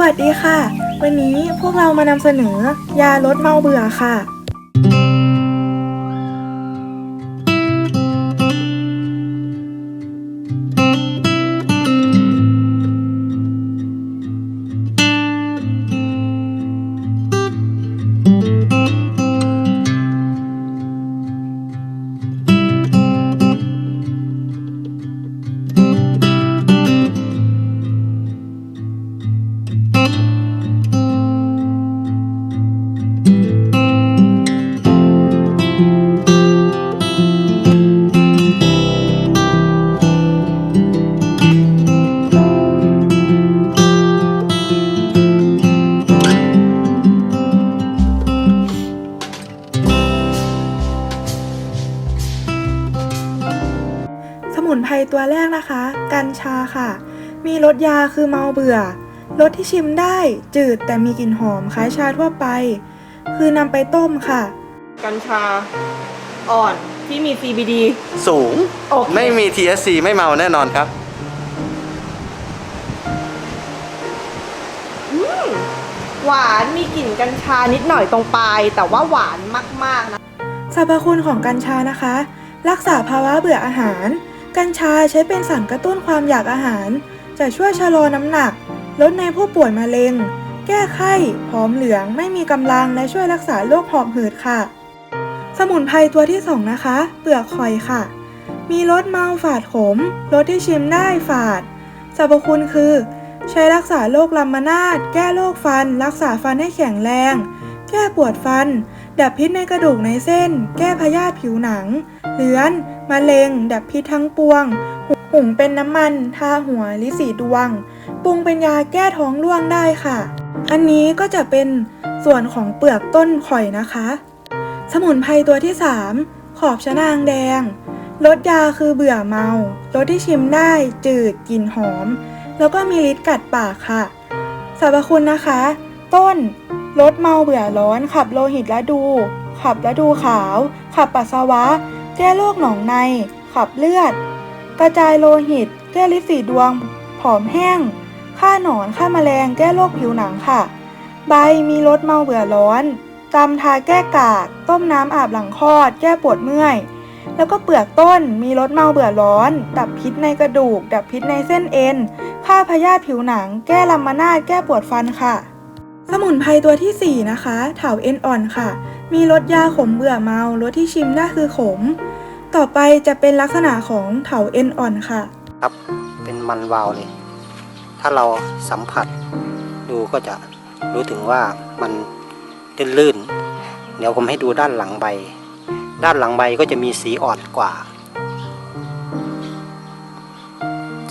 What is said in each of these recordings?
วัสดีค่ะ วันนี้พวกเรามานำเสนอยาลดเมาเบื่อค่ะ สมุนไพรตัวแรกนะคะ กัญชาค่ะ มีรสยาคือเมาเบื่อรสที่ชิมได้จืดแต่มีกลิ่นหอมคล้ายชาทั่วไป คือนำไปต้มค่ะ กัญชาอ่อนที่มี CBD สูง โอเค ไม่มี THC ไม่เมาแน่นอนครับหวานมีกลิ่นกัญชานิดหน่อยตรงปลาย แต่ว่าหวานมากๆนะ สรรพคุณของกัญชานะคะ รักษาภาวะเบื่ออาหาร กัญชาใช้เป็นสารกระตุ้นความอยากอาหาร จะช่วยชะลอน้ำหนัก ลดในผู้ป่วยมะเร็ง แก้ไข้ผอมเหลือง ไม่มีกำลังและช่วยรักษาโรคหอบหืดค่ะ สมุนไพรตัวที่สองนะคะ เปลือกหอยค่ะ มีรสเมาฝาดขมรสที่ชิมได้ฝาดสรรพคุณคือ ใช้รักษาโรคลำมนาดแก้โรคฟัน รักษาฟันให้แข็งแรง แก้ปวดฟัน ดับพิษในกระดูกในเส้น แก้พยาธิผิวหนัง เลือน มะเร็ง ดับพิษทั้งปวง หุงเป็นน้ำมัน ทาหัว ลิสีดวง ปรุงเป็นยาแก้ท้องร่วงได้ค่ะ อันนี้ก็จะเป็นส่วนของเปลือกต้นข่อยนะคะ สมุนไพรตัวที่ 3 ขอบชะนางแดง ลดยาคือเบื่อเมารสที่ชิมได้จืดกลิ่นหอม แล้วก็มีฤทธิ์กัดปากค่ะ สรรพคุณนะคะ ต้น ลดเมาเบื่อร้อน ขับโลหิตและดู ขับและดูขาว ขับปัสสาวะ แก้โรคหนองใน ขับเลือด กระจายโลหิต แก้ลิสีดวง ผอมแห้ง ฆ่าหนอน ฆ่าแมลง แก้โรคผิวหนังค่ะ ใบมีรสเมาเบื่อร้อนตำทาแก้กาก ต้มน้ำอาบหลังคลอด แก้ปวดเมื่อย แล้วก็เปลือกต้น มีรสเมาเบื่อร้อน ดับพิษในกระดูก ดับพิษในเส้นเอ็น ฆ่าพยาธิผิวหนัง แก้ลำมานาดแก้ปวดฟันค่ะ สมุนไพรตัวทีสี่4 นะคะ เถาเอ็นอ่อนค่ะ มีรสยาขมเบื่อเมารสที่ชิมได้คือขม ต่อไปจะเป็นลักษณะของเถาเอ็นอ่อนค่ะ ครับ เป็นมันวาวเลย ถ้าเราสัมผัสดูก็จะรู้ถึงว่ามันลื่นๆเดี๋ยวผมให้ดูด้านหลังใบ ด้านหลังใบก็จะมีสีอ่อนกว่า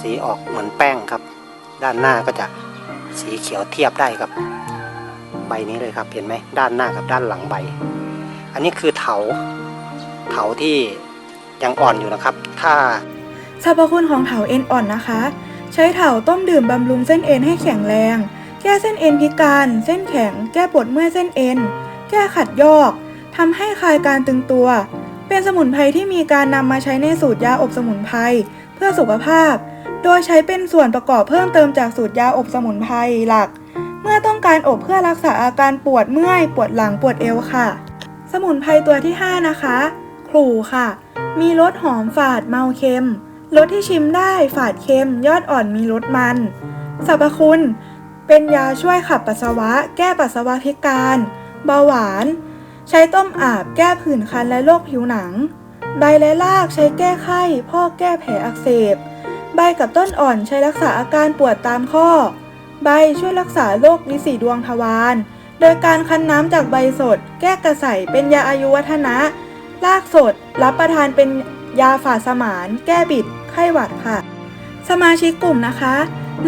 สีออกเหมือนแป้งครับ ด้านหน้าก็จะสีเขียวเทียบได้กับ ใบนี้เลยครับเห็นไหมด้านหน้ากับด้านหลังใบ อันนี้คือเถาเถาที่ยังอ่อนอยู่นะครับ ถ้าสรรพคุณของเถาเอ็นอ่อนนะคะ ใช้เถาต้มดื่มบำรุงเส้นเอ็นให้แข็งแรง แก้เส้นเอ็นพิการ เส้นแข็ง แก้ปวดเมื่อยเส้นเอ็น แก้ขัดยอกทำให้คลายการตึงตัว เป็นสมุนไพรที่มีการนำมาใช้ในสูตรยาอบสมุนไพรเพื่อสุขภาพ โดยใช้เป็นส่วนประกอบเพิ่มเติมจากสูตรยาอบสมุนไพรหลัก อต้องการอบเพื่อรักษาอาการปวดเมื่อย ปวดหลังปวดเอวค่ะ สมุนไพรตัวที่ 5 นะคะครูค่ะ มีรสหอมฝาดเมาเค็มรสที่ชิมได้ฝาดเค็ม ยอดอ่อนมีรสมันสรรพคุณ เป็นยาช่วยขับปัสสาวะ แก้ปัสสาวะพิการ เบาหวาน ใช้ต้มอาบแก้ผื่นคันและโรคผิวหนัง ใบและรากใช้แก้ไข้พอกแก้แผลอักเสบ ใบกับต้นอ่อนใช้รักษาอาการปวดตามข้อ ใบช่วยรักษาโรคลิสีดวงทวารโดยการคั้นน้ำจากใบสด แก้กระใสเป็นยาอายุวัฒนะรากสด รับประทานเป็นยาฝาสมาน แก้บิด ไข้หวัดค่ะ สมาชิกกลุ่มนะคะ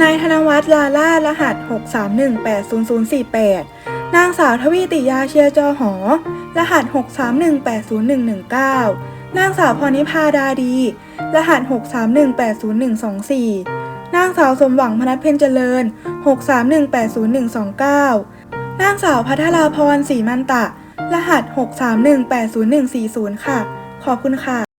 นายธนวัฒน์ลาล่ารหัส 63180048 นางสาวทวีติยาเชียจอหอ รหัส 63180119นางสาวพรนิพาดาดี รหัส 63180124 นางสาวสมหวังพนัทเพ็ญเจริญ 631801129 นางสาวพัทราพรศรีมันตะ รหัส 631801140 ค่ะ ขอบคุณค่ะ